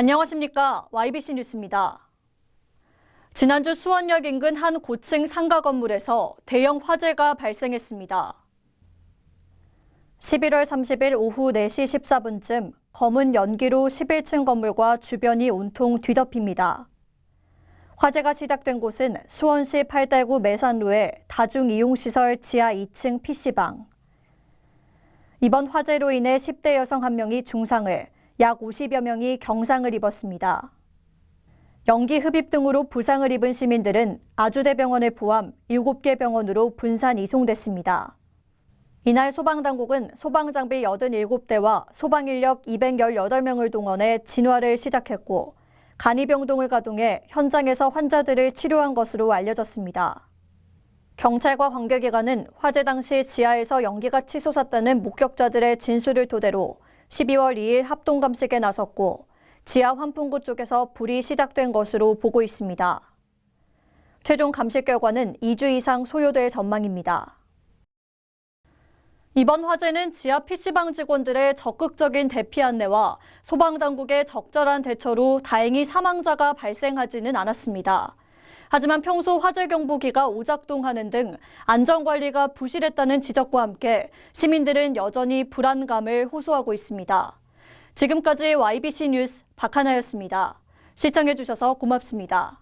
안녕하십니까. YBC 뉴스입니다. 지난주 수원역 인근 한 고층 상가 건물에서 대형 화재가 발생했습니다. 11월 30일 오후 4시 14분쯤 검은 연기로 11층 건물과 주변이 온통 뒤덮입니다. 화재가 시작된 곳은 수원시 팔달구 매산로의 다중이용시설 지하 2층 PC방. 이번 화재로 인해 10대 여성 한 명이 중상을, 약 50여 명이 경상을 입었습니다. 연기 흡입 등으로 부상을 입은 시민들은 아주대병원을 포함 7개 병원으로 분산 이송됐습니다. 이날 소방당국은 소방장비 87대와 소방인력 218명을 동원해 진화를 시작했고 간이병동을 가동해 현장에서 환자들을 치료한 것으로 알려졌습니다. 경찰과 관계기관은 화재 당시 지하에서 연기가 치솟았다는 목격자들의 진술을 토대로 12월 2일 합동 감식에 나섰고 지하 환풍구 쪽에서 불이 시작된 것으로 보고 있습니다. 최종 감식 결과는 2주 이상 소요될 전망입니다. 이번 화재는 지하 PC방 직원들의 적극적인 대피 안내와 소방당국의 적절한 대처로 다행히 사망자가 발생하지는 않았습니다. 하지만 평소 화재 경보기가 오작동하는 등 안전관리가 부실했다는 지적과 함께 시민들은 여전히 불안감을 호소하고 있습니다. 지금까지 YBC 뉴스 박하나였습니다. 시청해주셔서 고맙습니다.